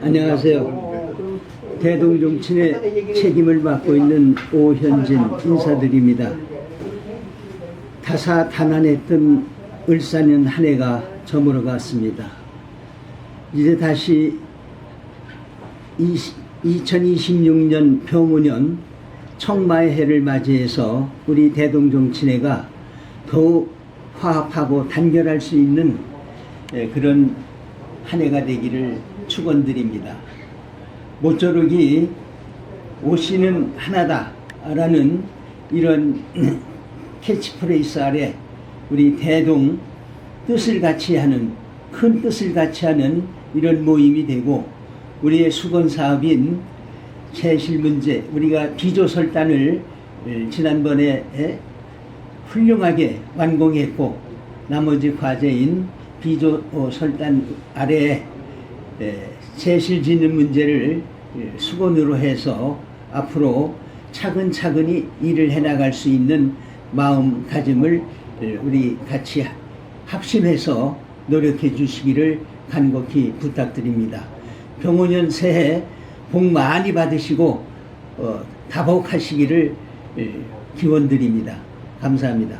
안녕하세요. 대동정친의 책임을 맡고 있는 오현진 인사드립니다. 다사다난했던 을사년 한 해가 저물어 갔습니다. 이제 다시 2026년 병우년 청마의 해를 맞이해서 우리 대동정친회가 더욱 화합하고 단결할 수 있는 예, 그런 한 해가 되기를 축원드립니다. 모쪼록이 오시는 하나다라는 이런 캐치프레이스 아래 우리 대동 뜻을 같이 하는 큰 뜻을 같이 하는 이런 모임이 되고 우리의 수건 사업인 채실 문제 우리가 비조설단을 에, 지난번에 에, 훌륭하게 완공했고 나머지 과제인 비조설단 아래에 에, 채실 짓는 문제를 에, 수건으로 해서 앞으로 차근차근히 일을 해나갈 수 있는 마음가짐을 에, 우리 같이 합심해서 노력해 주시기를 간곡히 부탁드립니다. 병원년 새해 복 많이 받으시고 어, 다복하시기를 에, 기원드립니다. 감사합니다.